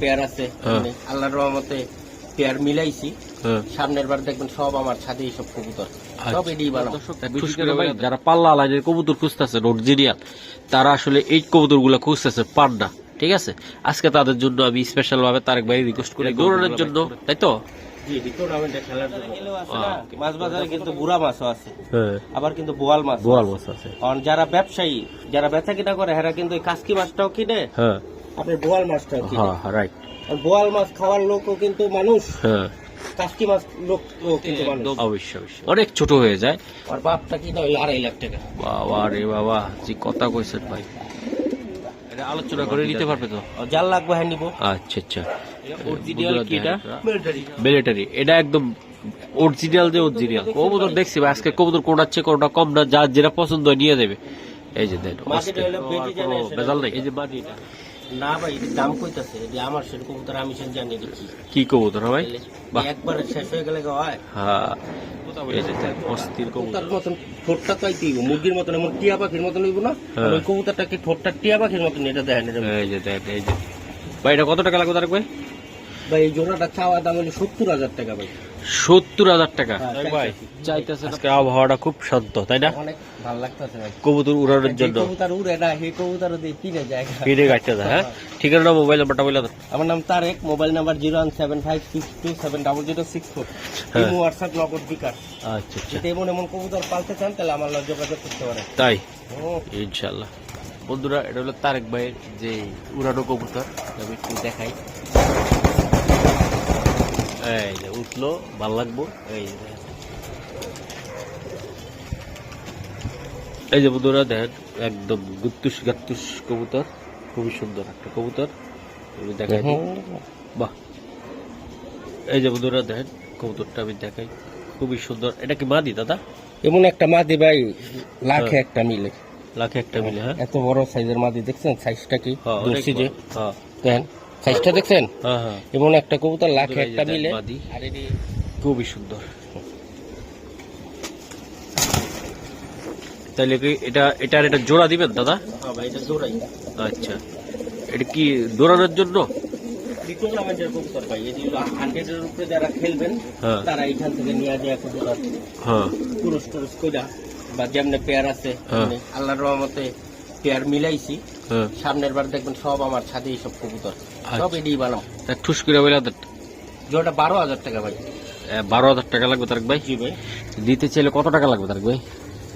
Pair আছে। হ্যাঁ। আল্লাহর রহমতে পেয়ার মিলাইছি। হ্যাঁ। সামনের বার দেখবেন সব আমার ছাদে সব কবুতর। আচ্ছা। সব বানাও যারা পাল্লা লাইনের কবুতর অরিজিনাল তারা আসলে এই কবুতরগুলা খুঁজতেছে ঠিক আছে? আজকে তাদের জন্য আমি স্পেশাল ভাবে তারেক ভাই রিকোয়েস্ট করি দৌড়ানোর জন্য তাই তো? মাছ বাজারে কিন্তু বুড়া মাছও আছে। হ্যাঁ। আবার কিন্তু বোয়াল মাছ বোয়াল মাছ আছে। কারণ যারা ব্যবসায়ী যারা বেচা কিনা করে হেরা কিন্তু ওই কাসকি মাছটাও কিনে। হ্যাঁ আপনার বোয়াল মাছটাও কিনে হ্যাঁ রাইট আর বোয়াল মাছ খাওয়ার লোকও কিন্তু মানুষ। হ্যাঁ। কাসকি মাছ লোক কিন্তু মানুষ। অবশ্যই অবশ্যই। অনেক ছোট হয়ে যায়। আর বাপটা আড়াই লাখ টাকা। বাবা রে বাবা যে কথা কইছেন ভাই। এটা আলোচনা করে নিতে পারবে তো? যার লাগবে হ্যাঁ নিবো। আচ্ছা আচ্ছা। অরিজিনাল কি এটা? মিলিটারি মিলিটারি এটা একদম অরিজিনাল যে অরিজিনাল কবুতর দেখছি ভাই, আজকে কবুতর কোনটা চেয়ে কোনটা কম না যা যেটা পছন্দ হয় নিয়ে দেবে। এই যে দেন। বেজাল নাই। এই যে মাটিটা। না ভাই দাম কইতাছে। যে আমার সেরকম কবুতর আমি সেটা জানি দেখি কি কবুতর ভাই। একবারে শেষ হয়ে গেলে হয় হ্যাঁ অস্থির কবুতর মতন ঠোঁটটা তো আইতেই মুরগির মতন এমন টিয়া পাখির মতন হইব না? হ্যাঁ। ওই কবুতরটা কি ঠোঁটটা টিয়া পাখির মতন? এটা দেখেন এই যে দেন এই যে। ভাই এটা কত টাকা লাগবে ভাই এই জোড়াটা চাওয়া দাম হলো সত্তর হাজার টাকা ভাই। সত্তর হাজার টাকা। হ্যাঁ, ভাই চাইতেছে আজকে আবহাওয়াটা খুব শান্ত তাই না? অনেক ভালো লাগতেছে ভাই। কবুতর উড়ানোর জন্য। কবুতর উড়ে না সেই কবুতর দিয়ে কিনে যায়। ফিরে গাইতে যায় হ্যাঁ? ঠিকানা মোবাইল নাম্বারটা বলে আমার নাম Tarek mobile number zero one seven five six two seven double zero six four. হ্যাঁ। হোয়াটসঅ্যাপ নগদ বিকাশ। আচ্ছা আচ্ছা। এমন এমন কবুতর পালতে চান তাহলে আমার লগে যোগাযোগ করতে পারেন। তাই? ও, ইনশাল্লাহ বন্ধুরা এটা হলো তারেক ভাইয়ের যে উড়ানো কবুতর আমি একটু দেখাই। এই যে উঠল ভালো লাগবো। এই। এই যে বন্ধুরা দেখেন একদম গুত্তুস গাত্তুস কবুতর খুবই সুন্দর একটা কবুতর। আমি দেখাই বাহ। এই যে বন্ধুরা দেখেন কবুতরটা আমি দেখাই। খুবই সুন্দর। এটা কি মাদি দাদা? এমন একটা মাদি ভাই লাখে হ্যাঁ। একটা মিলে। লাখে একটা মিলে হ্যাঁ। এত বড় সাইজের মাদি দেখছেন সাইজটা কি? হ্যাঁ, দর্শি যে। হ্যাঁ। দেখেন সাইজটা দেখছেন? হ্যাঁ হ্যাঁ। একটা কবুতর লাখে একটা মিলে। আর এটি খুবই সুন্দর। তাহলে কি এটা এটার এটা জোড়া দিবেন দাদা? হ্যাঁ ভাই এটা জোড়াই। আচ্ছা। এটা কি দৌড়ানোর জন্য? টুর্নামেন্টের কবুতর ভাই এটি হান্ড্রেডের উপরে যারা খেলবেন তারা এখান থেকে নিয়ে যায় কবুতর। হ্যাঁ। পুরুষ টুরুষ কইরা বা যেমনি পেয়ার আছে। আল্লাহর রহমতে পেয়ার মিলাইছি। সামনের বার দেখবেন সব আমার ছাদে সব কবুতর। সব আচ্ছা। এডি বানাও। তা ঠুস করে বলে দেন যেটা বারো হাজার টাকা ভাই। বারো হাজার টাকা লাগবে তারেক ভাই? জি ভাই। দিতে চাইলে কত টাকা লাগবে তারেক ভাই?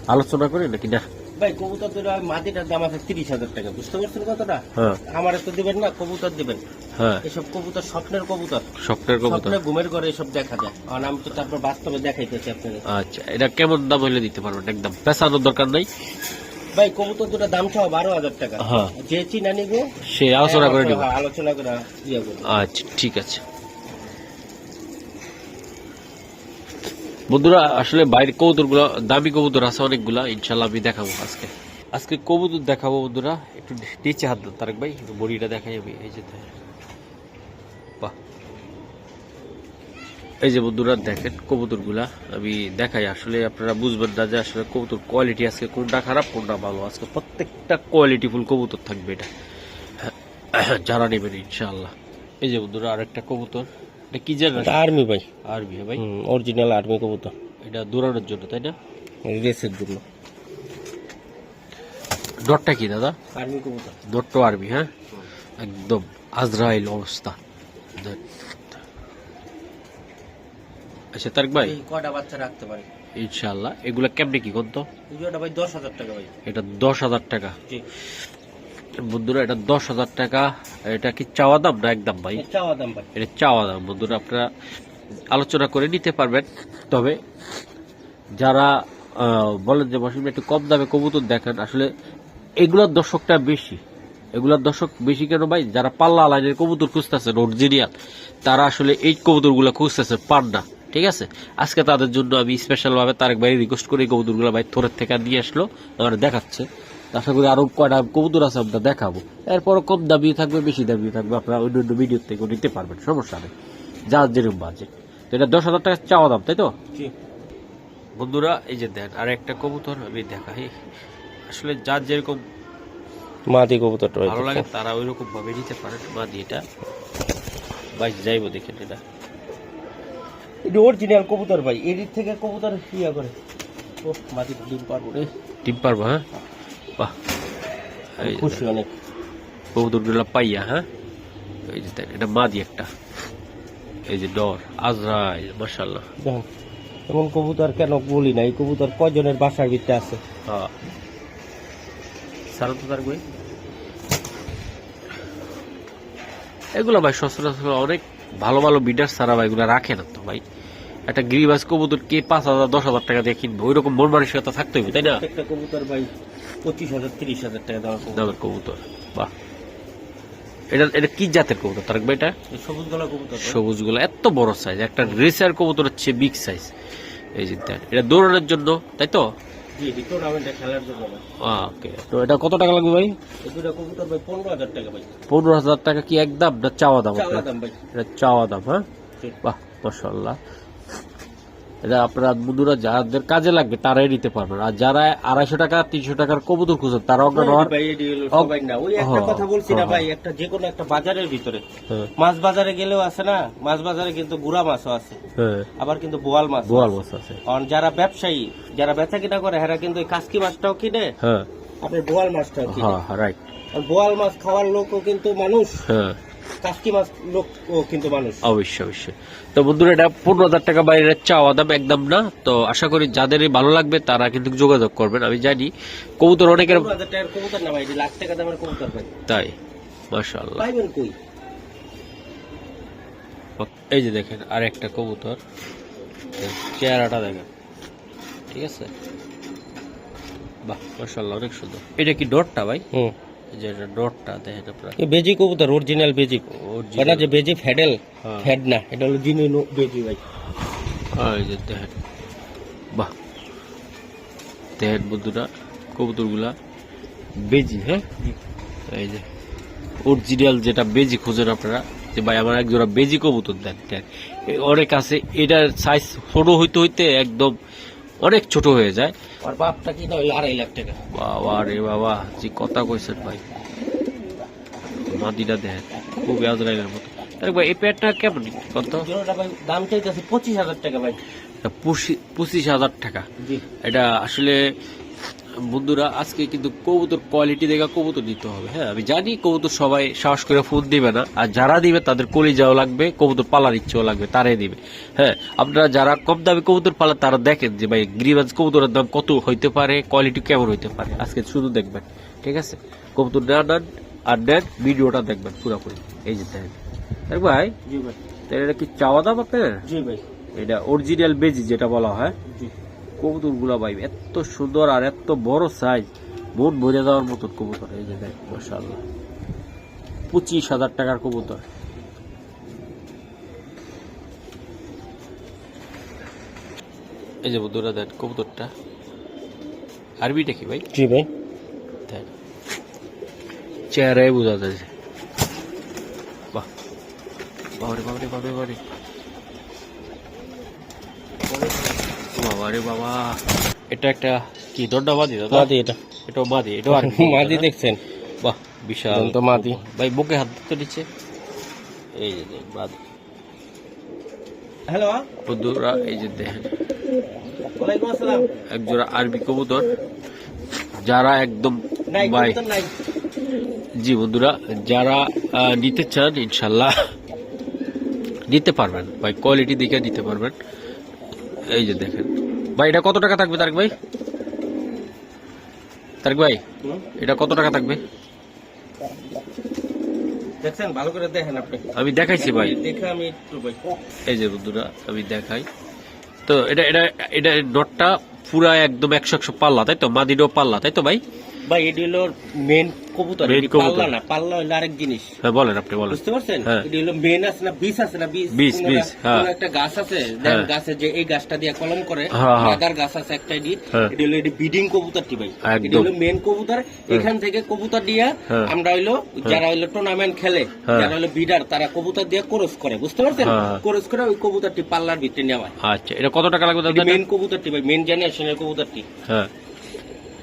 আলোচনা করি নাকি? না। ভাই কবুতর দুটো মাটিটার দাম আছে তিরিশ হাজার টাকা। বুঝতে পারছেন কতটা হ্যাঁ। আমার তো দিবেন না কবুতর দিবেন। হ্যাঁ। এসব কবুতর স্বপ্নের কবুতর। স্বপ্নের কবুতর। ঘুমের ঘরে এসব দেখা যায়। আর আমি তো তারপর বাস্তবে দেখাইতেছি আপনাদের। আচ্ছা এটা কেমন দাম হইলে দিতে পারবেন? একদম পেছানোর দরকার নাই। ভাই কবুতর দুটো দাম বারো হাজার টাকা। হ্যাঁ। যে চিনা নিবে সে আলোচনা করে নিব। হ্যাঁ, আলোচনা করে ইয়ে আচ্ছা ঠিক আছে। বন্ধুরা আসলে বাইরে কবুতরগুলো দামি কবুতর আছে অনেকগুলা ইনশাল্লাহ আমি দেখাবো আজকে। আজকে কবুতর দেখাবো বন্ধুরা একটু নিচে হাত দেন তারেক ভাই বড়িটা দেখাই আমি এই যে দেখেন। বাহ এই যে বন্ধুরা দেখেন কবুতরগুলা আমি দেখাই। আসলে আপনারা বুঝবেন না যে আসলে কবুতর কোয়ালিটি আজকে কোনটা খারাপ কোনটা ভালো। আজকে প্রত্যেকটা কোয়ালিটি ফুল কবুতর থাকবে এটা। যারা নেবেন ইনশাআল্লাহ। এই যে বন্ধুরা আরেকটা কবুতর। এটা কি জানেন আর্মি ভাই। আরবি হ্যাঁ ভাই অরিজিনাল আর্মি কবুতর। এটা দৌড়ানোর জন্য তাই না? রেসের জন্য। ডটটা কি দাদা? আর্মি কবুতর। ডটটো আরবি হ্যাঁ? একদম আজরাইল অবস্থা। দেখ। আচ্ছা তারেক ভাই। এই কয়টা বাচ্চা রাখতে পারে? ইনশাআল্লাহ। এগুলা কেমনে কি কোন তো ভাই দশ হাজার টাকা ভাই। এটা দশ হাজার টাকা। জি। বন্ধুরা এটা দশ হাজার টাকা। এটা কি চাওয়া দাম না একদম ভাই? চাওয়া দাম ভাই। এটা চাওয়া দাম। বন্ধুরা আপনারা আলোচনা করে নিতে পারবেন। তবে যারা বলেন যে বসিম একটু কম দামে কবুতর দেখেন আসলে এগুলোর দর্শকটা বেশি। এগুলোর দর্শক বেশি কেন ভাই? যারা পাল্লা লাইনের কবুতর খুঁজতেছে খুঁজতেছেন অরিজিনাল তারা আসলে এই কবুতরগুলো খুঁজতেছে পান না ঠিক আছে? আজকে তাদের জন্য আমি স্পেশাল ভাবে তারেক ভাই রিকোয়েস্ট করে কবুতরগুলো ভাই থোরের থেকে নিয়ে আসলো আমার দেখাচ্ছে। আশা করি আরও কয়টা কবুতর আছে আমরা দেখাবো। এরপরও কম দামি থাকবে বেশি দামি থাকবে আপনারা অন্য অন্য ভিডিও থেকে নিতে পারবেন সমস্যা নেই। যার যেরকম বাজে। তো এটা দশ হাজার টাকা চাওয়া দাম তাই তো? বন্ধুরা এই যে দেন আর একটা কবুতর আমি দেখাই। আসলে যার যেরকম মাদি কবুতরটা ভালো লাগে তারা ওই রকম ভাবে নিতে পারে মাদি এটা। বাইশ যাইবো দেখেন এটা। এটা অরিজিনাল কবুতর ভাই। এর থেকে কবুতর ইয়া করে। ও মাদি ডিম পারব রে। ডিম পারব হ্যাঁ? বাহ। খুশি অনেক। কবুতরগুলো পাইয়া হ্যাঁ? এই যে এটা মাদি একটা। এই যে ডর আজরাইল মাশাল্লাহ দেখেন এমন কবুতর কেন বলি না? এই কবুতর কয়জনের বাসার ভিতরে আছে? হ্যাঁ। সারা তো তার বই এগুলো ভাই সচরাচর অনেক ভালো ভালো বিডার সারা ভাই এগুলো রাখে না তো ভাই। একটা গিরিবাস কবুতর কে পাঁচ হাজার দশ হাজার টাকা দিয়ে কিনবে? ওই রকম মন মানসিকতা থাকতে হবে তাই না? একটা কবুতর ভাই পঁচিশ হাজার তিরিশ হাজার টাকা দামের কবুতর। বাহ। এটা এটা কি জাতের কবুতর তার ভাই এটা? সবুজ গলা কবুতর সবুজগুলো এত বড় সাইজ একটা রেসার কবুতর হচ্ছে বিগ সাইজ এই যে এটা দৌড়ানোর জন্য তাই তো? তো এটা কত টাকা লাগবে ভাই? পনেরো হাজার টাকা কি একদম না চাওয়া দাম? চাওয়া দাম এটা চাওয়া দাম হ্যাঁ? বাহ মাশাল্লাহ এটা আপনারা বন্ধুরা যাদের কাজে লাগবে তারাই নিতে পারবেন। আর যারা আড়াইশো টাকা তিনশো টাকার কবুতর খুঁজেন তারা অজ্ঞান হওয়ার ওই একটা হ্যাঁ, কথা বলছি না হ্যাঁ, ভাই একটা যে কোনো একটা বাজারের ভিতরে। হ্যাঁ, মাছ বাজারে গেলেও আছে না মাছ বাজারে কিন্তু গুড়া মাছও আছে। হ্যাঁ। আবার কিন্তু বোয়াল মাছ বোয়াল মাছ আছে। কারণ যারা ব্যবসায়ী যারা বেচা কিনা করে হেরা কিন্তু ওই কাসকি মাছটাও কিনে হ্যাঁ। আপনার বোয়াল মাছটাও কিনে। হ্যাঁ রাইট বোয়াল মাছ খাওয়ার লোকও কিন্তু মানুষ। হ্যাঁ। কিন্তু মানুষ। অবশ্যই অবশ্যই। তো বন্ধুরা এটা পনেরো হাজার টাকা বাইরে চাওয়া দাম একদম না। তো আশা করি যাদের ভালো লাগবে তারা কিন্তু যোগাযোগ করবেন আমি জানি। কবুতর অনেকের পনেরো হাজার টাকার কবুতর না ভাই লাখ টাকা দামের কবুতর তাই মাশাআল্লাহ। পাইবেন কই? এই যে দেখেন আর একটা কবুতর চেহারাটা দেখেন ঠিক আছে? বাহ মাশাআল্লাহ অনেক সুন্দর। এটা কি ডটটা ভাই? হুম। যে এটা ডটটা দেখেন আপনারা এই বেজি কবুতর অরিজিনাল বেজি। ওটা যে বেজি ফেডেল হ্যাঁ। ফেড না এটা হলো জিনুইন বেজি ভাই। আর যে দেখেন। বাহ। দেখেন বন্ধুরা কবুতরগুলা বেজি হ্যাঁ? এই যে অরিজিনাল যেটা বেজি খোঁজেন আপনারা যে ভাই আমার এক জোড়া বেজি কবুতর দেন দেন। অনেক আছে এটার সাইজ ছোট হইতে হইতে একদম অনেক ছোট হয়ে যায়। আর বাপটা কি নয় আড়াই লাখ টাকা। বাবা রে বাবা যে কথা কইছেন ভাই। মাদিটা দেখেন খুব আজরাইলের মতো। ভাই এই পেটটা কেমন? কত? ভাই দাম চাইতেছে পঁচিশ হাজার টাকা ভাই। পঁচিশ হাজার টাকা। এটা আসলে বন্ধুরা আজকে কিন্তু কবুতর কোয়ালিটি দেখে কবুতর নিতে হবে। হ্যাঁ আমি জানি কবুতর সবাই সাহস করে ফোন দিবে না আর যারা দিবে তাদের কলিজাও লাগবে কবুতর পালার ইচ্ছেও লাগবে তারাই দিবে। হ্যাঁ আপনারা যারা কম দামে কবুতর পালান তারা দেখেন যে ভাই গ্রিবাজ কবুতরের দাম কত হইতে পারে কোয়ালিটি কেমন হইতে পারে। আজকে শুধু দেখবেন ঠিক আছে? কবুতর না নেন আর নেন ভিডিওটা দেখবেন পুরোপুরি। এই যে দেখেন দেখ ভাই জি ভাই। তাহলে এটা কি চাওয়া দাম আপনার? জি ভাই। এটা অরিজিনাল বেজি যেটা বলা হয়। জি। কবুতরগুলা ভাই এত সুন্দর আর এত বড় সাইজ মন ভরে যাওয়ার মতন কবুতর এই যে দেখ মাসাল্লাহ পঁচিশ হাজার টাকার কবুতর। এই যে বন্ধুরা দেন কবুতরটা। আরবিটা কি ভাই? জি ভাই। দেন চেহারায় বোঝা যাচ্ছে বাহ। বাবারে বাবারে বাবারে বাবারে। বাবারে বাবা এটা একটা কি দণ্ডা মাদি দাদা? মাদি এটা। এটাও মাদি এটাও আর মাদি দেখছেন। বাহ বিশাল। তো মাদি। ভাই বুকে হাত দিতে নিচ্ছে এই যে দেখ মাদি হ্যালো। বন্ধুরা এই যে দেখেন। ওয়ালাইকুম আসসালাম। একজোড়া আরবি কবুতর। যারা একদম ভাই জি বন্ধুরা যারা আহ, নিতে চান ইনশাল্লাহ নিতে পারবেন। ভাই কোয়ালিটি দেখে নিতে পারবেন। এই যে দেখেন। ভাই এটা কত টাকা থাকবে তারেক ভাই? তারেক ভাই এটা কত টাকা থাকবে? দেখছেন ভালো করে দেখেন আপনি। আমি দেখাইছি ভাই। দেখে আমি একটু ভাই এই যে বন্ধুরা আমি দেখাই। তো এটা এটা এটা ডটটা পুরা একদম একশো একশো পাল্লা তাই তো? মাদিডো পাল্লা তাই তো ভাই? ভাই এটি হলো মেন কবুতর এটি পাল্লা না পাল্লা হলো আরেক জিনিস। হ্যাঁ বলেন আপনি বলেন। বুঝতে পারছেন? হ্যাঁ। এটি হলো মেন আছে না আছে না বীজ, বীজ, হ্যাঁ। একটা গাছ আছে? দেন হ্যাঁ। গাছে যে এই গাছটা দিয়ে কলম করে। আদার গাছ আছে একটা এটি। এটি হলো এটি বিডিং কবুতরটি ভাই। এটি হলো মেন কবুতর। এখান থেকে কবুতর দিয়ে। আমরা হইল যারা হইল টুর্নামেন্ট খেলে। যারা হইল বিডার তারা কবুতর দিয়ে কোরস করে বুঝতে পারছেন। কোরস করে ওই কবুতরটি পাল্লার ভিতরে নেওয়া আচ্ছা এটা কত টাকা লাগবে মেন কবুতরটি ভাই মেন জেনারেশনের কবুতরটি। হ্যাঁ।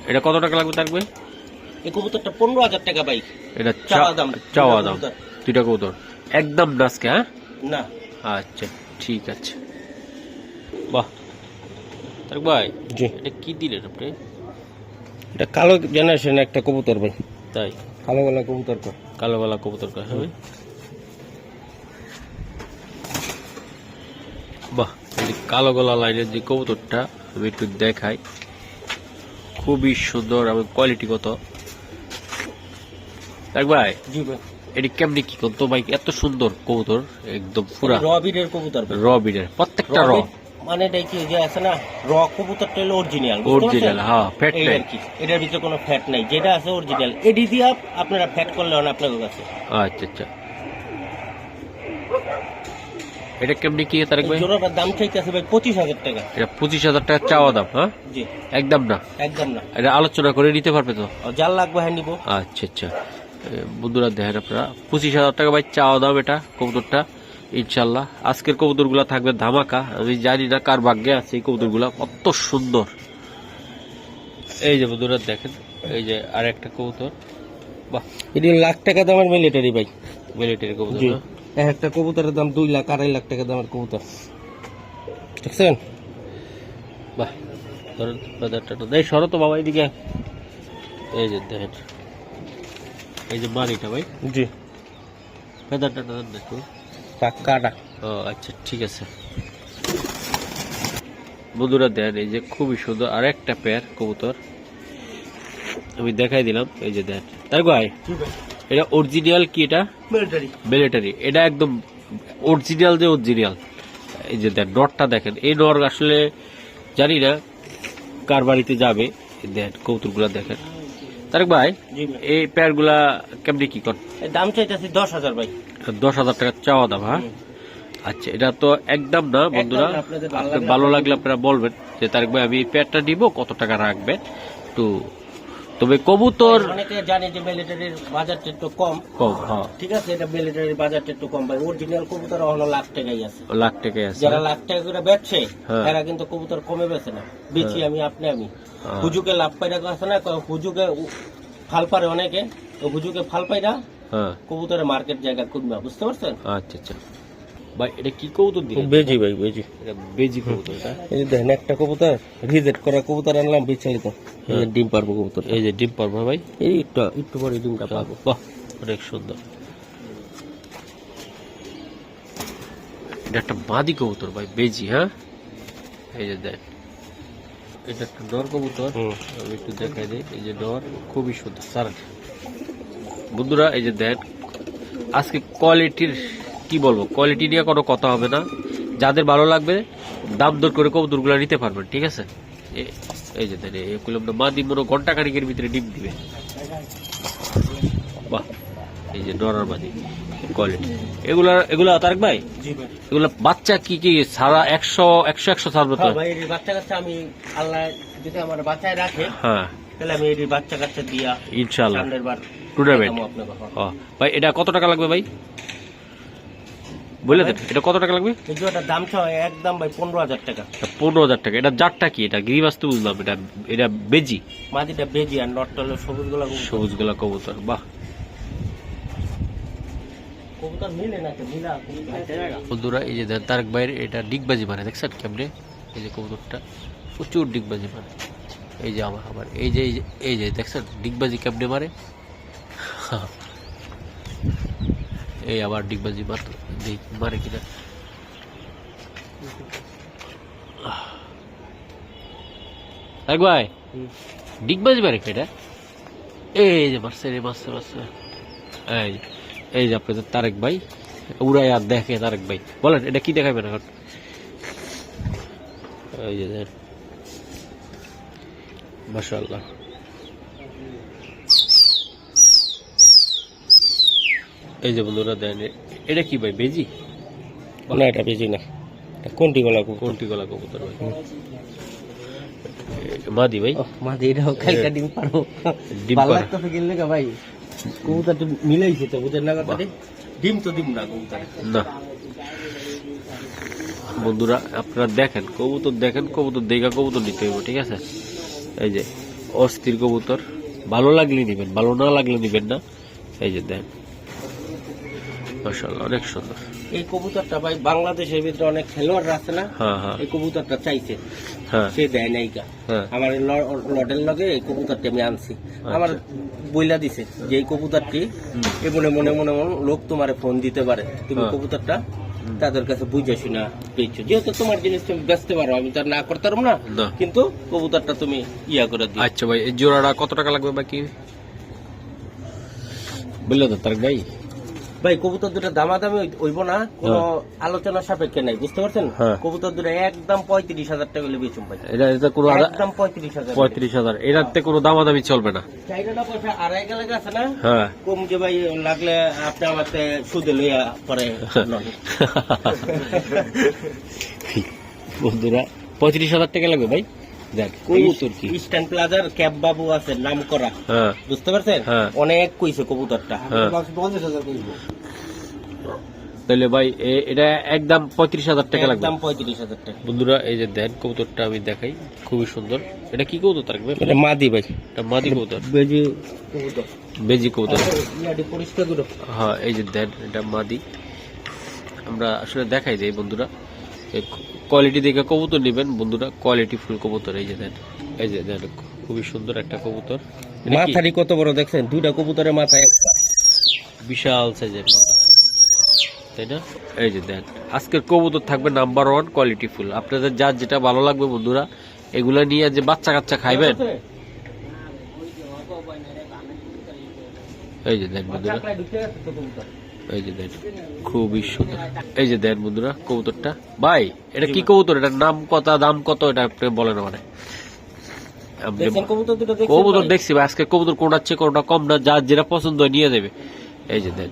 এটা কত টাকা লাগবে থাকবে? এই কবুতরটা পনেরো হাজার টাকা ভাই। এটা চাওয়া দাম। চাওয়া দুইটা দাম। কবুতর। দুইটা কবুতর। একদম নাচকে হ্যাঁ? না। আচ্ছা ঠিক আছে। বাহ। তারক ভাই জি। এটা কি দিলেন আপনি? এটা কালো জেনারেশন একটা কবুতর ভাই। তাই? কালো গলা কবুতর কর কালো গলা কবুতর কয় হবে বাহ এই যে কালো গলা লাইনের যে কবুতরটা আমি একটু দেখাই। খুবই সুন্দর এবং কোয়ালিটি কত? দেখ ভাই জি ভাই। এটি কেমনি কি করতো ভাই এত সুন্দর কবুতর একদম পুরা। রবিডের কবুতর ভাই। প্রত্যেকটা র। মানে কি যে আছে না র কবুতরটা হলো অরিজিনাল অরিজিনাল হ্যাঁ ফ্যাট নাই। এটার ভিতরে কোনো ফ্যাট নাই যেটা আছে অরিজিনাল এডি দিয়ে আপনারা ফ্যাট করলে হয় না আপনাদের কাছে। আচ্ছা আচ্ছা। এটা কেমনি কি তারেক ভাই? জোড়াটার দাম চাইতেছে ভাই পঁচিশ হাজার টাকা। এটা পঁচিশ হাজার টাকা চাওয়া দাম হ্যাঁ? জি। একদম না। একদম না। এটা আলোচনা করে নিতে পারবে তো? যার লাগবে হ্যাঁ নিবো। আচ্ছা আচ্ছা। বন্ধুরা দেখেন আপনারা পঁচিশ হাজার টাকা ভাই চাওয়া দাম এটা কবুতরটা ইনশাল্লাহ। আজকের কবুতরগুলো থাকবে ধামাকা আমি জানি না কার ভাগ্যে আছে এই কবুতরগুলো কত সুন্দর। এই যে বন্ধুরা দেখেন এই যে আর একটা কবুতর। বাহ এটি লাখ টাকা দামের মিলিটারি ভাই। মিলিটারি কবুতর এক একটা কবুতরের দাম দুই লাখ আড়াই লাখ টাকা দামের কবুতর। দেখছেন? বাহ ধরেন এই সরো তো বাবা এদিকে এই যে দেখেন এই যে মারিটা ভাই? জি। ফেদারটা না কাটা ও আচ্ছা ঠিক আছে। বন্ধুরা দেন এই যে খুবই সুন্দর আর একটা পেয়ার কবুতর। আমি দেখাই দিলাম এই যে দেন। তাই ভাই এটা অরিজিনাল কি এটা? মিলিটারি মিলিটারি এটা একদম অরিজিনাল যে অরিজিনাল এই যে দেন নটটা দেখেন। এই নর আসলে জানি না কার বাড়িতে যাবে। দেন কৌতুকগুলা দেখেন। তারেক ভাই এই পেয়ারগুলা কেমনি কি কর? দাম চাইতেছি দশ হাজার ভাই। দশ হাজার টাকা চাওয়া দাম হ্যাঁ? আচ্ছা এটা তো একদম না বন্ধুরা? ভালো লাগলে আপনারা বলবেন যে তারেক ভাই আমি এই প্যাডটা নিব কত টাকা রাখবেন? একটু তবে কবুতর অনেকে জানে যে মিলিটারির বাজারটা একটু কম। কম হ্যাঁ। ঠিক আছে এটা মিলিটারির বাজারটা একটু কম। ভাই অরিজিনাল কবুতর হলো লাখ টাকাই আছে। লাখ টাকা আছে যারা লাখ টাকা করে বেচছে হ্যাঁ। এরা কিন্তু কবুতর কমে বেচে না। বেচি আমি আপনি আমি। হ্যাঁ। হুজুকে লাভ পাইরা আছে না হুজুকে ফাল পারে অনেকে। তো হুজুকে ফাল পাইরা হ্যাঁ। কবুতরের মার্কেট জায়গা কমবে বুঝতে পারছেন? আচ্ছা আচ্ছা। ভাই এটা কি কবুতর দিলেন? বেজি ভাই বেজি। এটা বেজি কবুতর এটা? এই যে দেখেন একটা কবুতর রিজেক্ট করা কবুতর আনলাম বিছাইতো এই যে ডিম পারব কবুতর এই যে ডিম পারবা ভাই? এই একটু একটু পরে ডিমটা পাবো। বাহ অনেক সুন্দর। এটা একটা মাদি কবুতর ভাই বেজি হ্যাঁ? এই যে দেখ। এটা একটা নর কবুতর। আমি একটু দেখাই দিই এই যে নর খুবই সুন্দর স্যার বন্ধুরা এই যে দেখ আজকে কোয়ালিটির কি বলব? কোয়ালিটি নিয়ে কোনো কথা হবে না। যাদের ভালো লাগবে দাম দর করে কবুতরগুলো নিতে পারবেন ঠিক আছে? এই যে দেন এগুলো আমরা মাদি মনে ঘণ্টা খানিকের ভিতরে ডিম দিবে। বাহ এই যে নরার মাদি কোয়ালিটি এগুলা এগুলা তারেক ভাই? এগুলা বাচ্চা কি কি সারা একশো একশো একশো ছাড়বে তো হ্যাঁ বাচ্চা কাচ্চা আমি আল্লাহ যদি আমার বাচ্চায় রাখে হ্যাঁ। তাহলে আমি এই বাচ্চা কাচ্চা দিয়া ইনশাল্লাহ টুর্নামেন্ট ভাই এটা কত টাকা লাগবে ভাই? বলে দেন এটা কত টাকা লাগবে? এই জোড়াটার দাম ছয় একদম ভাই পনেরো হাজার টাকা। পনেরো হাজার টাকা। এটা জাতটা কি? এটা গিরিবাস তো বুঝলাম। এটা এটা বেজি? মাদিটা বেজি আর নটটা হলো সবুজ গোলা সবুজ গোলা কবুতর বাহ বন্ধুরা এই যে দেন ভাইয়ের এটা ডিগবাজি মানে দেখছেন কেমনে? এই যে কবুতরটা প্রচুর ডিগবাজি মানে এই যে আমার আবার এই যে এই যে এই যে দেখছেন? ডিগবাজি কেমনে মারে এই আবার ডিগবাজি মার দেখি মারে কিনা তারেক ভাই ডিগবাজি মারে কেটা এই যে মারছে রে মারছে মারছে এই এই যে আপনাদের তারেক ভাই উড়াই আর দেখে তারেক ভাই বলেন এটা কি দেখাবেন এখন এই যে দেন মাশাআল্লাহ এই যে বন্ধুরা দেন এটা কি ভাই বেজি? না এটা বেজি না। কোনটি গোলা কোনটি গলা কবুতর ভাই? মাদি ভাই। মাদি এটাও কালকা ডিম পারব ডিম পারে। লাগতেছে গেলে কা ভাই। কবুতর তো মিলাইছে তো বুঝেন না কথা ডিম তো ডিম না কবুতর। না। বন্ধুরা আপনারা দেখেন কবুতর দেখেন কবুতর দেখা কবুতর নিতে হইব ঠিক আছে? এই যে অস্থির কবুতর। ভালো লাগলে নিবেন ভালো না লাগলে নিবেন না। এই যে দেন মাশাআল্লাহ অনেক সুন্দর। এই কবুতরটা ভাই বাংলাদেশের ভিতরে অনেক খেলোয়াড় আছে না? হ্যাঁ হ্যাঁ। এই কবুতরটা চাইছে। হ্যাঁ। সে দেয় নাই গা। হ্যাঁ। আমার লডের লগে এই কবুতরটি আমি আনছি। আমার বইলা দিছে যে এই কবুতরটি এ মনে মনে মনে মনে লোক তোমারে ফোন দিতে পারে। তুমি। কবুতরটা তাদের কাছে বুঝে শুনা পেয়েছ। যেহেতু তোমার জিনিস তুমি বেচতে পারো আমি তার না করতে পারব না। না। কিন্তু কবুতরটা তুমি ইয়া করে দিও। আচ্ছা ভাই এই জোড়াটা কত টাকা লাগবে বাকি? বললে তো তার ভাই। ভাই কবুতর দুটো দামাদামি হই- হইব না কোনো আলোচনা সাপেক্ষে নাই বুঝতে পারছেন? হ্যাঁ। কবুতর দুটো একদম পঁয়ত্রিশ হাজার টাকা হলে বেচুম ভাই। এটা এটা কোনো একদম পঁয়ত্রিশ হাজার। পঁয়ত্রিশ হাজার। এটাতে কোনো দামাদামি চলবে না। চাইনাটা পয়সা আড়াই গেলে গেছে না? হ্যাঁ। কম যে ভাই লাগলে আপনি আমাকে সুদে লইয়া পরে বন্ধুরা পঁয়ত্রিশ হাজার টাকা লাগবে ভাই? দেখ কবুতর কি? ইস্টার্ন প্লাজার ক্যাব বাবু আছে নাম করা। হ্যাঁ। বুঝতে পারছেন? হ্যাঁ। অনেক কইছে কবুতরটা। পঞ্চাশ হাজার কইব। তাহলে ভাই এটা একদম পঁয়ত্রিশ হাজার টাকা লাগবে। একদম পঁয়ত্রিশ হাজার টাকা। বন্ধুরা এই যে দেন কবুতরটা আমি দেখাই। খুবই সুন্দর। এটা কি কবুতর থাকবে এটা মাদি ভাই। এটা মাদি কবুতর। বেজি কবুতর। বেজি কবুতর। পরিষ্কার করো। হ্যাঁ এই যে দেন এটা মাদি। আমরা আসলে দেখাই যাই বন্ধুরা। কোয়ালিটি দেখে কবুতর নেবেন। বন্ধুরা কোয়ালিটি ফুল কবুতর এই যে দেন এই যে দেন খুবই সুন্দর একটা কবুতর। কি? কত বড় দেখছেন? দুইটা কবুতরের মাথায় একটা। বিশাল সাইজের মাথা। তাই না? এই যে দেন আজকের কবুতর থাকবে নাম্বার ওয়ান কোয়ালিটি ফুল। আপনাদের যার যেটা ভালো লাগবে বন্ধুরা এগুলা নিয়ে যে বাচ্চা কাচ্চা খাইবেন। এই যে দেন বন্ধুরা। এই যে দেন খুবই সুন্দর এই যে দেন বন্ধুরা কবুতরটা। ভাই এটা কি কবুতর? এটার নাম কত দাম কত? এটা আপনি বলেন মানে কবুতর? দেখছি ভাই আজকে কবুতর কোনটা হচ্ছে কোনটা কম না যার যেটা পছন্দ হয় নিয়ে দেবে এই যে দেন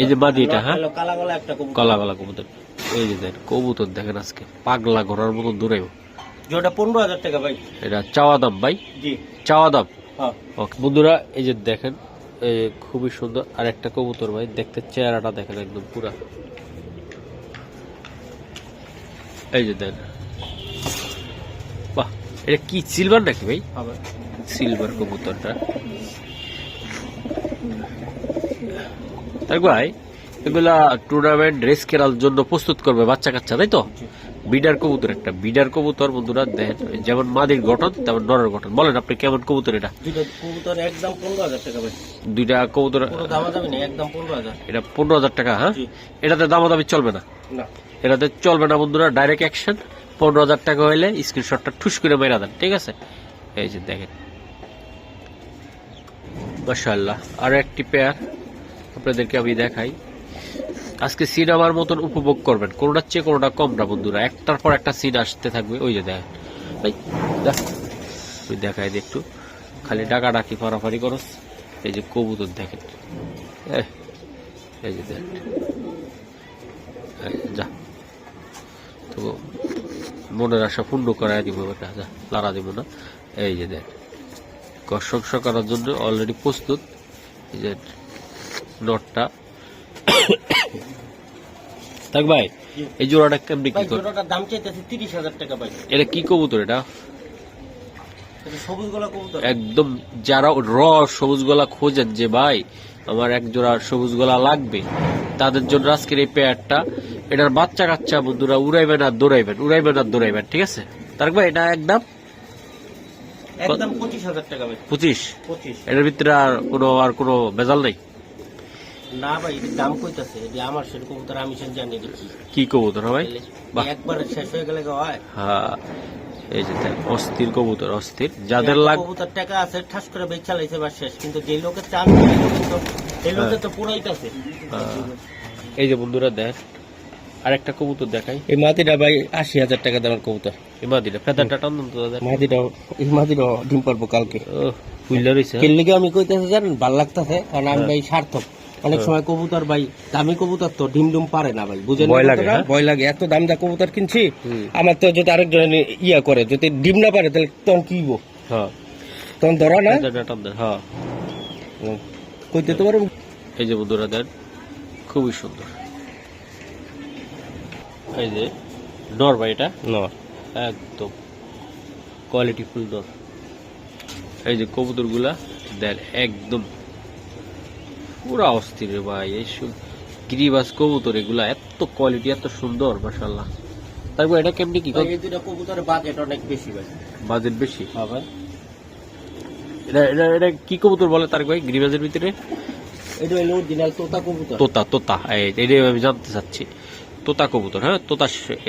এই যে মাদিটা, হ্যাঁ? কালা কালা কবুতর। এই যে দেন কবুতর দেখেন আজকে। পাগলা ঘোরার মতন দূরেও যেটা পনেরো হাজার টাকা ভাই। এটা চাওয়া দাম ভাই? চাওয়া দাম? হ্যাঁ। বন্ধুরা এই যে দেখেন খুবই সুন্দর। আর একটা কবুতর ভাই দেখতে চেহারাটা দেখেন একদম পুরা। এই যে দেন বাহ এটা কি সিলভার নাকি ভাই? সিলভার কবুতরটা। তাই ভাই এগুলা টুর্নামেন্ট রেস খেলার জন্য প্রস্তুত করবে বাচ্চা কাচ্চা তাই তো? বিডার কবুতর একটা বিডার কবুতর বন্ধুরা দেখেন যেমন মাদির গঠন তেমন নরের গঠন। বলেন আপনি কেমন কবুতর এটা? কবুতর একদম পনেরো হাজার টাকা ভাই। দুইটা কবুতর পুরো দামা দামি একদম পনেরো হাজার। এটা পনেরো হাজার টাকা হ্যাঁ। এটাতে দামাদামি চলবে না? এটাতে চলবে না বন্ধুরা ডাইরেক্ট অ্যাকশন পনেরো হাজার টাকা হইলে স্ক্রিনশটটা ঠুস করে মেরা দেন ঠিক আছে? এই যে দেখেন। মাশাআল্লাহ আর একটি পেয়ার আপনাদেরকে আমি দেখাই। আজকে সিন আমার মতন উপভোগ করবেন। কোনোটার চেয়ে কোনোটা কম না বন্ধুরা। একটার পর একটা সিন আসতে থাকবে। ওই যে দেখেন। ভাই ওই দেখাই দিই একটু। খালি ডাকা ডাকি ফাড়াফাড়ি করস। এই যে কবুতর দেখেন। এই যে দেখেন যা। তো মনের আশা পূর্ণ করাই দিব বেটা যা লারা দিব না। এই যে দেখ। প্রশংসা করার জন্য অলরেডি প্রস্তুত। এই যে নটটা। থাক ভাই এই জোড়াটা কেমনি কি করে? জোড়াটার দাম চাইতেছে তিরিশ হাজার টাকা ভাই। এটা কি কবুতর এটা? এটা সবুজ গলা কবুতর। একদম যারা র সবুজ গলা খোঁজেন যে ভাই আমার এক জোড়া সবুজ গলা লাগবে। তাদের জন্য আজকের এই পেয়ারটা এটার বাচ্চা কাচ্চা বন্ধুরা উড়াইবেন আর দৌড়াইবেন উড়াইবেন আর দৌড়াইবেন ঠিক আছে? তার ভাই এটা একদম? একদম পঁচিশ হাজার টাকা পঁচিশ? পঁচিশ। এটার ভিতরে আর কোনো আর কোনো ভেজাল নেই? না ভাই এটার দাম কইতাছে যে আমার সেটা কবুতর আমি সেটা জানি দেখি কি কবুতর হ্যাঁ ভাই একবার শেষ হয়ে গেলে কি হয়। হ্যাঁ এই যে অস্থির কবুতর অস্থির। যাদের লাগ কবুতর টাকা আছে ঠাস করে বেচ চালাইছে বা শেষ। কিন্তু যে লোকের চান এই লোকের তো এই পুরাইতাছে। এই যে বন্ধুরা দেখ আর একটা কবুতর দেখাই। এই মাটিটা ভাই আশি হাজার টাকা দামের কবুতর। এমা দিলে ফেদারটা টান তো দাদা। মাটিটা এই মাটিটা ডিম পারব কালকে। ও ফুললে রয়েছে হ্যাঁ? আমি কইতেছি জানেন ভালো লাগতেছে কারণ আমি ভাই সার্থক। অনেক সময় কবুতর ভাই দামি কবুতর তো ডিম ডুম পারে না ভাই বুঝেন ভয় লাগে, হ্যাঁ? ভয় লাগে এত দাম দা কবুতর কিনছি আমার তো যদি আরেকজন ইয়া করে যদি ডিম না পারে তাহলে তখন কি হইবো? হ্যাঁ। তখন ধরা না? হ্যাঁ। কইতে তো পারব এই যে বন্ধুরা দেন খুবই সুন্দর। এই যে নর ভাই এটা? না। একদম। কোয়ালিটি ফুল নর এই যে কবুতরগুলা দেন একদম পুরা অস্থির রে ভাই। এই গিরিবাস কবুতর এগুলা এত কোয়ালিটি এত সুন্দর মাসাল্লাহ তারপর এটা কেমনি কি? ভাই, এই দুটো কবুতরের বাজেট অনেক বেশি ভাই। বাজেট বেশি? হ্যাঁ ভাই। এটা এটা এটা কি কবুতর বলে তার ভাই গিরিবাজের ভিতরে? এটা হলো অরিজিনাল তোতা কবুতর। তোতা তোতা এই এটাই আমি জানতে চাচ্ছি। তোতা কবুতর হ্যাঁ? তোতা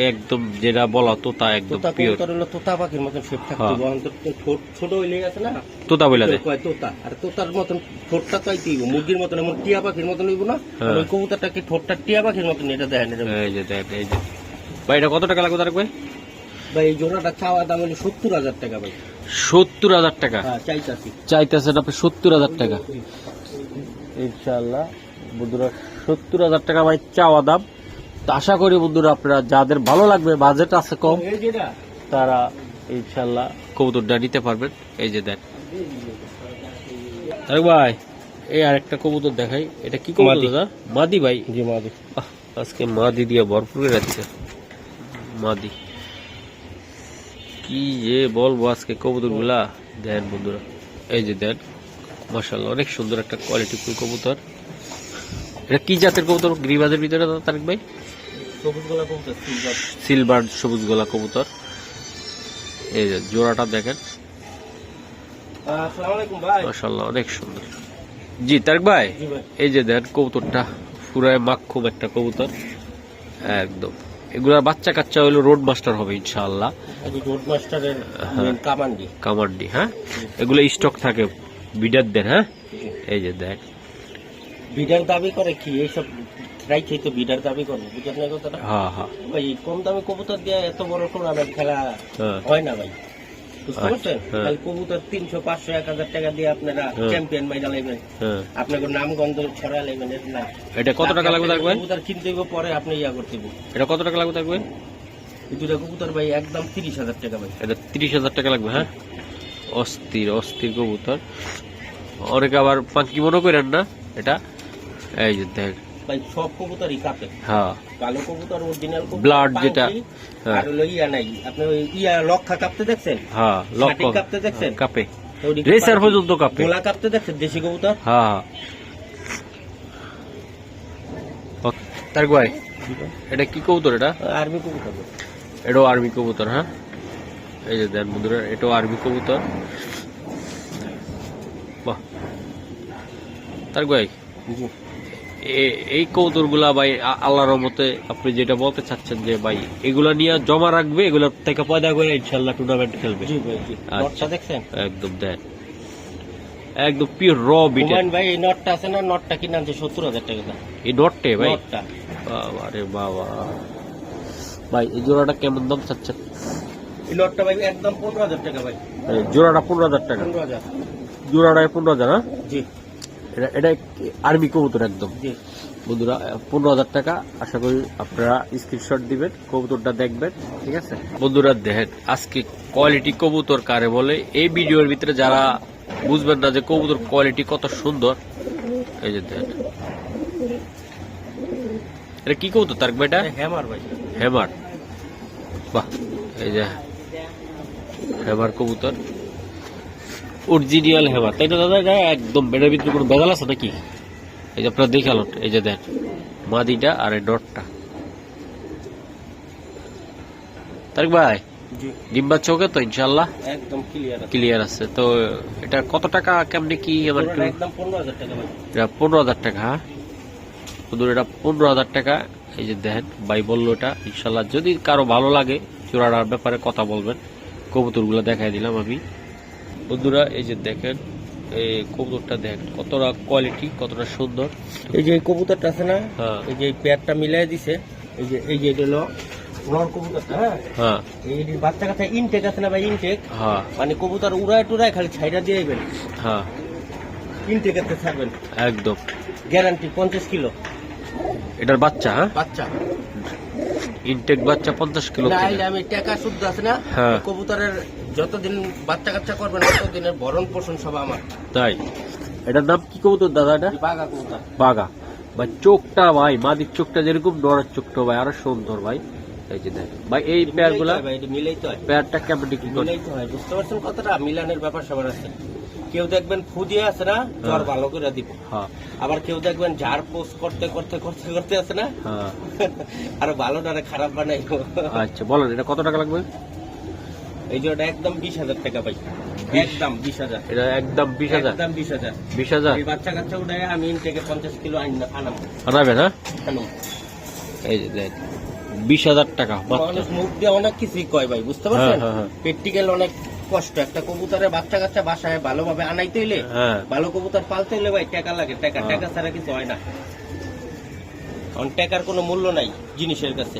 একদম যেটা বলা তোতা একদম তোতা পিওর কবুতর হলো তোতা পাখির মতন শেপ থাকতে হ্যাঁ। ছোট ছোট হইলে গেছে না? তোতা বলে দেয় কয় তোতা? আর তোতার মতন ঠোঁটটা তাই হবে। মুরগির মতন এমন টিয়া পাখির মতন হইব না? হ্যাঁ। ওই কবুতরটা কি ঠোঁটটা টিয়া পাখির মতন? এটা দেখেন এটা এই যে দেখ এই যে। ভাই এটা কত টাকা লাগবে তার ভাই ভাই এই জোড়াটা চাওয়া দাম হলো সত্তর হাজার টাকা ভাই। সত্তর হাজার টাকা? হ্যাঁ চাইতাছি। চাইতেছেন আপনি সত্তর হাজার টাকা। ইনশাল্লাহ বন্ধুরা সত্তর হাজার টাকা ভাই চাওয়া দাম। তো আশা করি বন্ধুরা আপনারা যাদের ভালো লাগবে বাজেট আছে কম তারা ইনশাল্লাহ কবুতরটা নিতে পারবেন। এই যে দেন তারেক ভাই এই আরেকটা কবুতর দেখাই। এটা কি কবুতর মাদি। দাদা? মাদি ভাই? জি মাদি। আজকে মাদি দিয়ে ভরপুর যাচ্ছে মাদি। কি যে বলব আজকে কবুতরগুলা দেন বন্ধুরা এই যে দেন মাসাল্লাহ অনেক সুন্দর একটা কোয়ালিটি ফুল কবুতর। এটা কি জাতের কবুতর? গিরিবাজের ভিতরে দাদা তারেক ভাই? সবুজ গোলা কবুতর সিলভার। সবুজ গলা কবুতর। এই যে জোড়াটা দেখেন। মাসাল্লাহ অনেক সুন্দর। জি তারেক ভাই এই যে দেন কবুতরটা পুরাই মাক্ষুম একটা কবুতর। একদম। এগুলার বাচ্চা কাচ্চা হইল রোড মাস্টার হবে ইনশাআল্লাহ। রোড মাস্টারের হ্যাঁ। কামান্ডি। কামান্ডি হ্যাঁ? এগুলো স্টক থাকে বিডারদের হ্যাঁ? এই যে দেখ। বিডার দাবি করে কি? এইসব রাইছে তো বিডার দাবি করে? বুঝেন না? কথাটা হ্যাঁ হ্যাঁ। ভাই কম দামে কবুতর দিয়ে এত বড় টুর্নামেন্ট খেলা হ্যাঁ। হয় না ভাই। বুঝতে আচ্ছা, পারছেন? হ্যাঁ। তাহলে কবুতর তিনশো পাঁচশো এক হাজার টাকা দিয়ে আপনারা। চ্যাম্পিয়ন মাইনা লাইবেন আপনাকে নাম গন্ধ ছড়া লাইবেন এটা না। এটা কত টাকা লাগবে কবুতর কিনতে পরে আপনি ইয়া করতে এটা কত টাকা লাগবে দুটা কবুতর ভাই একদম তিরিশ হাজার টাকা ভাই। এটা তিরিশ হাজার টাকা লাগবে হ্যাঁ? অস্থির অস্থির কবুতর। অনেকে আবার পাঙ্কি মনে করেন না এটা? এই যে দেখ। ভাই সব কবুতরই কাপে। হ্যাঁ। কালো কবুতর অরিজিনাল Blood যেটা, হ্যাঁ। আর হলো ইয়া নাই। আপনি ওই ইয়া লক্ষা কাপতে দেখছেন? হ্যাঁ লক্ষ। ষাটি দেখছেন? কাপে। রেসার পর্যন্ত কাপে। গোলা কাপতে দেখছেন? দেশি কবুতর? তার ভাই এটা কি কবুতর এটা? আর্মি কবুতর। এটাও আর্মি কবুতর হ্যাঁ? এই যে দেন বন্ধুরা এটাও আর্মি কবুতর। বাহ। তার এ- এই কবুতরগুলা ভাই আল্লাহর মতে আপনি যেটা বলতে চাচ্ছেন যে ভাই এগুলা নিয়ে জমা রাখবে এগুলা থেকে পয়দা করে ইনশাল্লাহ টুর্নামেন্ট খেলবে। আচ্ছা। একদম দেন। একদম পিওর র ভাই এই নটটা আছে না? নটটা কিনা আনছে সত্তর হাজার টাকা দাম এই নটটে ভাই? বাবা রে বাবা। ভাই এই জোড়াটা কেমন দাম চাচ্ছেন? এই নটটা ভাই একদম পনেরো হাজার টাকা ভাই। জোড়াটা পনেরো হাজার টাকা। পনেরো হাজার। জোড়াটা পনেরো হাজার হ্যাঁ? জি। এটা এটা আর্মি কবুতর একদম। বন্ধুরা পনেরো হাজার টাকা আশা করি আপনারা স্ক্রিনশট দিবেন কবুতরটা দেখবেন ঠিক আছে? বন্ধুরা দেখেন আজকে কোয়ালিটি কবুতর কারে বলে? এই ভিডিওর ভিতরে যারা বুঝবেন না যে কবুতর কোয়ালিটি কত সুন্দর এই যে দেখেন। এটা কি কবুতর তার বেটা হ্যামার ভাই। হেমার বাহ এই যে হেমার কবুতর। অরিজিনাল হেমার তাই না দাদা এটা একদম এটার ভিতরে কোনো বেজাল আছে নাকি? এই যে আপনারা দেখে আলো এই যে দেন মাদিটা আর এই ডটটা। তারিক ভাই ডিম্বা চোখে তো ইনশাল্লাহ একদম ক্লিয়ার আছে। ক্লিয়ার আছে। তো এটা কত টাকা কেমনি কি আমার একদম পনেরো হাজার টাকা এটা পনেরো হাজার টাকা হ্যাঁ? শুধু এটা পনেরো হাজার টাকা। এই যে দেখেন ভাই বলল এটা ইনশাল্লাহ যদি কারও ভালো লাগে চূড়াটার ব্যাপারে কথা বলবেন। কবুতরগুলো দেখাই দিলাম আমি। বন্ধুরা এই যে দেখেন এই কবুতরটা দেখেন কতটা কোয়ালিটি কতটা সুন্দর। এই যে এই কবুতরটা আছে না হ্যাঁ। এই যে পেয়ারটা মিলাই দিছে এই যে এই যে এটা হলো নর কবুতরটা হ্যাঁ? হ্যাঁ। এই বাচ্চা কাছে ইনটেক আছে না ভাই ইনটেক হ্যাঁ। মানে কবুতর উড়ায় টুরায় খালি ছাইটা দিয়ে দিবেন হ্যাঁ। ইনটেক ছাড়বেন। একদম। গ্যারান্টি পঞ্চাশ কিলো। এটার বাচ্চা হ্যাঁ? বাচ্চা। ইনটেক বাচ্চা পঞ্চাশ কিলো না। আমি টাকা শুদ্ধ আছে না হ্যাঁ। কবুতরের যতদিন বাচ্চা কাচ্চা করবেন ততদিনের ভরণ পোষণ সব আমার। তাই? এটার নাম কি কবুতর দাদা এটা? বাঘা কবুতর। বাগা ভাই চোখটা ভাই মাদির চোখটা যেরকম নড়ার চোখটা ভাই আরও সুন্দর ভাই। এই যে দেখ ভাই এই পেয়ারগুলা ভাই, এটা মিলাইতে হয়। পেয়ারটা কেমন বিক্রি করে মিলাইতে হয় বুঝতে পারছেন কতটা মিলানের ব্যাপার সবার আছে। কেউ দেখবেন ফু দিয়ে আছে না জ্বর হ্যাঁ। ভালো করে দিব। হ্যাঁ। আবার কেউ দেখবেন ঝাড় পোষ করতে করতে করতে করতে আছে না? হ্যাঁ। আর ভালো না খারাপ বানাইব। আচ্ছা বলেন এটা কত টাকা লাগবে? এই যে ওটা একদম বিশ হাজার টাকা পাই একদম বিশ হাজার। এটা একদম বিশ হাজার? একদম বিশ হাজার। বিশ হাজার? এই বাচ্চা কাচ্চা উঠে আমি থেকে পঞ্চাশ কিলো আইন- আনাম আনাবেন হ্যাঁ? আনাম এই যে দেখ বিশ হাজার টাকা মানুষ মুখ দিয়ে অনেক কিছুই কয় ভাই বুঝতে পারছেন। প্র্যাকটিক্যাল অনেক কষ্ট। একটা কবুতরের বাচ্চা কাচ্চা বাসায় ভালোভাবে আনাইতে হইলে হ্যাঁ। ভালো কবুতর পালতে হইলে ভাই টাকা লাগে। টাকা হ্যাঁ। টাকা ছাড়া কিছু হয় না। কারণ টাকার কোনো মূল্য নাই জিনিসের কাছে।